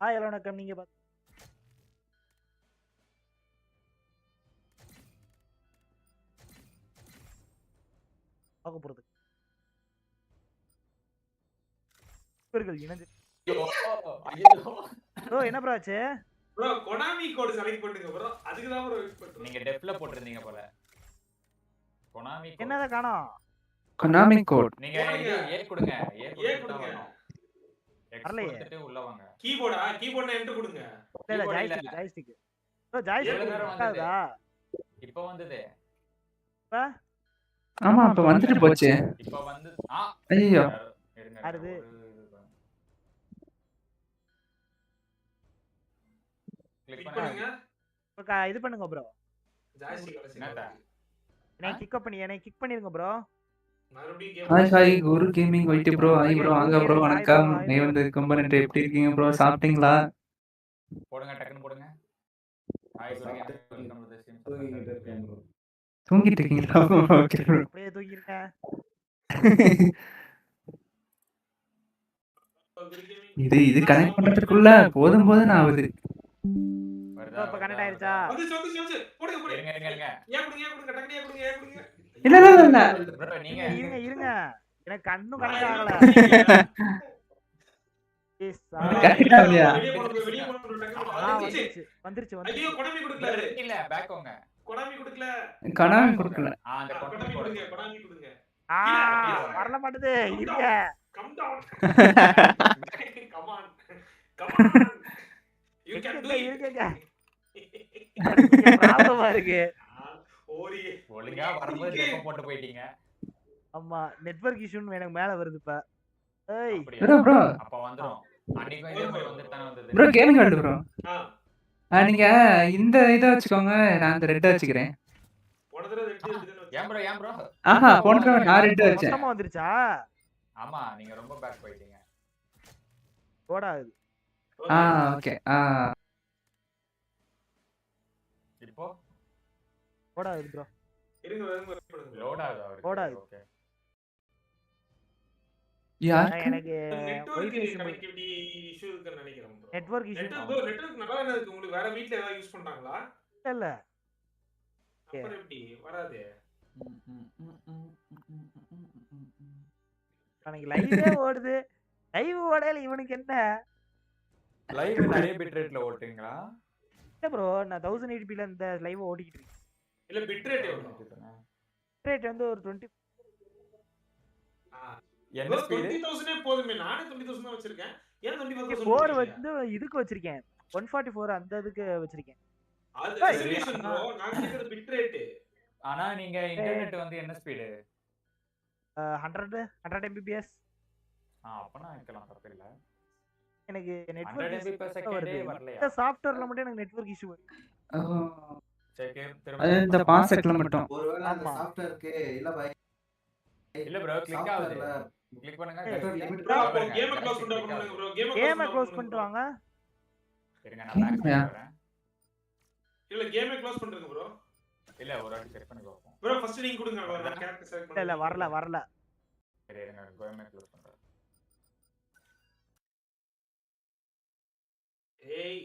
Hi hello வணக்கம். நீங்க பாத்து பார்க்க போறது. இவர்கள் இணைஞ்சு ப்ரோ என்ன ப்ரோ ஆச்சு? ப்ரோ கொனாமி கோட் செலக்ட் பண்ணுங்க ப்ரோ. அதுக்கு தான் ப்ரோ வெயிட் பண்றோம் நீங்க டெப்ல போட்டிருந்தீங்க போல. கொனாமி. என்னதான் காணோம்? கொனாமி கோட் நீங்க ஏ ஏ கொடுத்தா கொடுங்க. வரும் X வரலையே. கொடுத்துட்டு உள்ள வாங்க கீபோர்ட்னா என்டர் கொடுங்க. இல்ல. ஜாய்ஸ்டிக் ஜாய்ஸ்டிக் ப்ரோ ஜாய்ஸ்டிக் இப்ப வந்தது. ஆமா அப்ப வந்துட்டு போச்சு. இப்ப வந்து ஐயோ. யாருது? கிளிக் பண்ணுங்க. இப்ப இது பண்ணுங்க ப்ரோ ஜாய்ஸ்டிக் கடைசி என்னடா? என்னை கிக் பண்ணி என்னை கிக் பண்ணிருங்க ப்ரோ மறுபடியும் hi game hi Guru gaming white bro hi bro வாங்க ப்ரோ வணக்கம். நீ வந்து கம்பனண்ட் எப்படி இருக்கீங்க ப்ரோ சாப்பிட்டீங்களா? போடுங்க டக்குன்னு போடுங்க. தூங்கிட்டு இருக்கீங்களா? அப்படியே தூக்கிருக்கேன் இது இது கனெக்ட் பண்றதுக்குள்ள போதும் போதும் ஆகுது. வருதா இப்ப கனெக்ட் ஆயிருச்சா? வந்துச்சு வந்துச்சு வந்துச்சு. போடுங்க போடுங்க. இருங்க இருங்க இருங்க. ஏன் கொடுங்க ஏன் கொடுங்க டக்குனு ஏன் கொடுங்க ஏன் கொடுங்க? இல்ல இல்ல இல்ல இருங்க இருங்க. எனக்கு கண்ணும் கனெக்ட் ஆகல. கொனாமி கொடுக்கல. இல்ல வரல மாட்டுது. ப்ராப்ளமா இருக்கு. ஒழுங்கா வரும்போது போட்டு போயிட்டீங்க. ஆமா நெட்வொர்க் இஷ்யூன்னு எனக்கு மேல வருது இப்ப. ஏய்? ப்ரோ ப்ரோ அப்ப வந்துரும். இதே ப்ரோ வேர்ல்டு ப்ரோ ஆ. நீங்க இந்த இதை வச்சுக்கோங்க நான் இந்த ரெட்டை வச்சுக்கிறேன். ஆஹா. போன தடவை நான் ரெட்டு வச்சேன். மொத்தமா வந்துருச்சா? ஆமா நீங்க ரொம்ப பேக் போயிட்டீங்க. ஓடாது ஆ ஓகே ஆ. இப்போ? ஓடாது ப்ரோ இருங்க. லோட் ஆகுது ஆகுது. ஓகே யாருக்கு எனக்கு நெட்வொர்க் கனெக்டிவிட்டி இஷ்யூ இருக்குன்னு நினைக்கிறேன் bro. Network issue network network நல்லா தானே இருக்கு. உங்களுக்கு வேற வீட்ல ஏதாவது யூஸ் பண்றாங்களா? இல்ல. அப்புறம் எப்படி? வராது. எனக்கு லைவே ஓடுது. லைவ் ஓடையில இவனுக்கு என்ன? லைவ் நிறைய பிட் ரேட்ல ஓட்டுங்களா இல்ல ப்ரோ நான் தௌசண்ட் எயிட்டிபில இந்த லைவ் ஓடிக்கிட்டு இருக்கேன். இல்ல பிட் ரேட் எவ்வளவு ரேட் வந்து ஒரு டுவெண்ட்டி என்ன ஸ்பீடு 20000 போதுமே. நானே 20000 தான் வச்சிருக்கேன். ஏன் 25000 ஃபோர் வந்து இதுக்கு வச்சிருக்கேன். ஒன் ஃபார்ட்டி ஃபோர் அந்த இதுக்கு வச்சிருக்கேன். அது ஏய், ரெசல்யூஷன் ப்ரோ நான் கேக்குறது பிட் ரேட் ஆனா நீங்க இன்டர்நெட் வந்து என்ன ஸ்பீடு ஹண்ட்ரட் ஹண்ட்ரட் எம்பிபிஎஸ் ஆ அப்பனா வைக்கலாம் தப்பு இல்ல எனக்கு 100 நெட்வொர்க் second வருது. இந்த சாஃப்ட்வேர்ல மட்டும் எனக்கு நெட்வொர்க் இஷ்யூ சரி திரும்ப அது இந்த பாசெட்ல மட்டும். ஒருவேளை அந்த ஆமா. சாஃப்ட்வேருக்கு இல்ல பை இல்ல ப்ரோ கிளிக் ஆகுது. கிளிக் பண்ணுங்க கேம் க்ளோஸ் பண்ணிட்டு ஆகுது. ப்ரோ கேம் கேமை க்ளோஸ் பண்ணிட்டு வாங்க இருங்க நான் இல்ல கேமே க்ளோஸ் பண்றீங்க ப்ரோ இல்ல ஒரு வாட்டி செக் பண்ணி பார்ப்போம். ப்ரோ ஃபர்ஸ்ட் நீங்க கொடுங்க நான் கேரக்டர் செலக்ட் இல்ல இல்ல வரல வரல. சரி இருங்க கோயமே க்ளோஸ் பண்றேன். ஏய்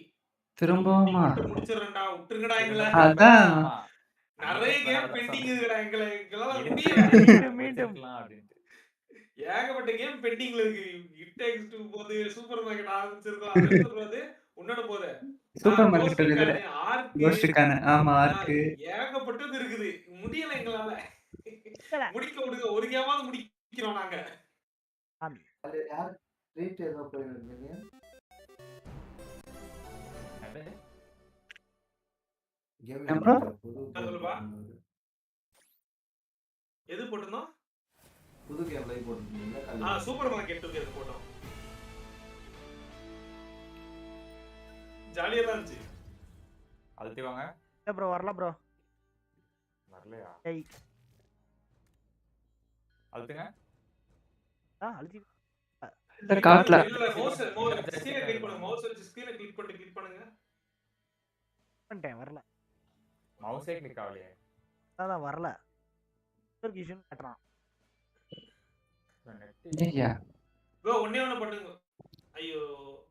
திரும்பவுமா முடிச்சிரேன்டா விட்டுருங்கடா எங்களை. அதான். நிறைய கேம் பெண்டிங் இருக்குடா எங்களை. எங்களால இருக்கு. முடியல. மீண்டும், மீண்டும். ஏகப்பட்ட கேம் பெண்டிங்ல இருக்கு. இட் டேக்ஸ் டு போது சூப்பர் மார்க்கெட் ஆரம்பிச்சிருக்கோம். அது போது உன்னோட போது. சூப்பர் மார்க்கெட் கோஸ்டுக்கான ஆமா ஆர்க்கு ஏகப்பட்டது இருக்குது. முடியல எங்களால. முடிக்க விடுங்க. ஒரு கேமாவது முடிக்கிறோம் நாங்க. அது யார்? ரேட் ஏதோ போயிருந்தீங்க. எது போட்டிருந்தோம்? புது கேம் லைவ் போட்டுருந்தீங்களா? சூப்பர் மார்க்கெட் எது போட்டோம். ஜாலியா தான் இருந்துச்சு. அழுத்தி வாங்க. இல்ல ப்ரோ வரல ப்ரோ வரலையா? ஏய் அழுத்துங்க ஆ அழிச்சு இல்ல இல்ல மவுஸ் மவுஸ் ஸ்கிரீனை கிளிக் பண்ணுங்க. மவுஸ் வச்சு ஸ்கிரீனை கிளிக் பண்ணிட்டு கிளிக் பண்ணுங்க. பண்ணிட்டேன் வரல. மவுஸே கிளிக் ஆகலையே. அதான் வரல. நெட்வொர்க் இஷ்யூ கட்டுறான். ஐயா ப்ரோ ஒண்ணே ஒண்ணு பண்ணுங்க. ஐயோ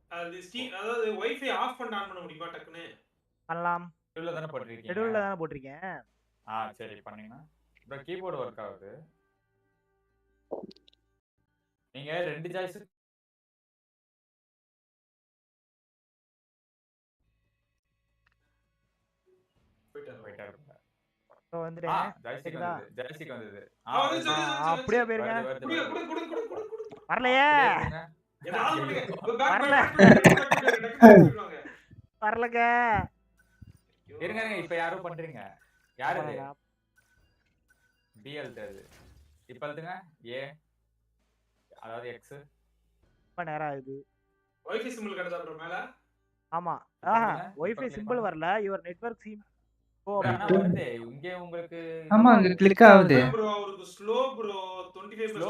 அது ஸ்டீ- அதாவது வைஃபை ஆஃப் பண்ண ஆன் பண்ண முடியுமா டக்குன்னு? பண்ணலாம். ஷெட்யூல்ல தானே போட்டிருக்கீங்க? ஷெடியூல்ல தானே போட்டிருக்கேன். ஆ சரி பண்ணீங்கன்னா ப்ரோ கீபோர்டு ஒர்க் ஆகுது. நீங்க ரெண்டு சாய்ஸ் போயிட்டாரு போயிட்டாரு அப்படியே. போயிருங்க. வரலையே. வரல. வரலங்க. இருங்க இருங்க இப்ப யாரும் பண்றீங்க? யாரு இது? பி அழுத்தாது இப்ப அழுத்துங்க ஏ அதாவது எக்ஸ் ரொம்ப நேரம் ஆகுது. Wi-Fi symbol கிடைச்சா மேல? ஆமா. ஆஹா ஒய்ஃபை சிம்பிள். வரல. யுவர் நெட்வொர்க் சிம் ஆமா கிளிக் ஆகுது. அதான் bro, அவருக்கு slow bro, 25 ஸ்லோ.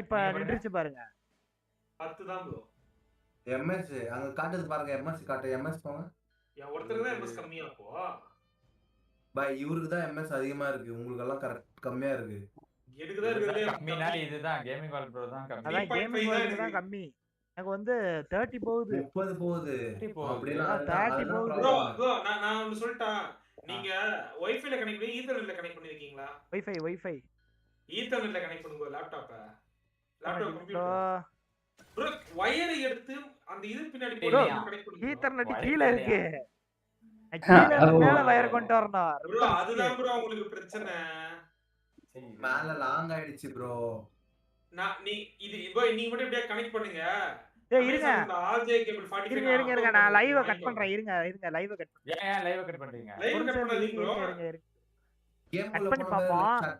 இப்ப பாருங்க. நின்றுச்சு பாருங்க. 10 தான் bro. எம்எஸ் அங்க காட்டுது பாருங்க எம்எஸ் காட்டு எம்எஸ் போங்க. ஒருத்தருக்கு தான் MS கம்மியா அப்போ. பாய் இவருக்கு தான் எம்எஸ் அதிகமா இருக்கு. உங்களுக்கு எல்லாம் கரெக்ட் கம்மியா இருக்கு. எனக்கு தான் இதுதான் இருக்கிறதுலே கம்மினால இதுதான். கேமிங் வால் ப்ரோ தான் கம்மி. அதான் 3.5 கேமிங் தான் தான் இருக்கு. கம்மி. எனக்கு வந்து தேர்ட்டி போகுது முப்பது போகுது எப்படி போகுது? அப்படின்னா ஆ, அதுதான் 30 அதுதான் போகுது. bro, problem. bro, நான் நான் ஒண்ணு சொல்லட்டா? நீங்க Wi-Fi ல connect பண்ணி Ethernet ல connect பண்ணிருக்கீங்களா? வைஃபை வைஃபை Ethernet ல connect பண்ணுங்க அ. laptop computer. ப்ரோ wire எடுத்து அந்த இது பின்னாடி போட்டு. ஈத்தர்நெட் கீழே? இருக்கு. மேல வயர் கொண்டு வரணும் அதுதான் bro உங்களுக்கு பிரச்சனை மேல லாங் ஆயிடுச்சு ப்ரோ நான் நீ இது bro, நீங்க மட்டும் இப்படியே கனெக்ட் பண்ணுங்க. ஏய் இருங்க. ஆர்ஜே கேபிள் 45 இருங்க இருங்க இருங்க. நான் லைவ் கட் பண்றேன். இருங்க இருங்க. லைவ் கட் ஏன் லைவ் கட் பண்றீங்க? லைவ் கட் பண்ணாதீங்க உள்ள பண்ணி. ஸ்டார்ட்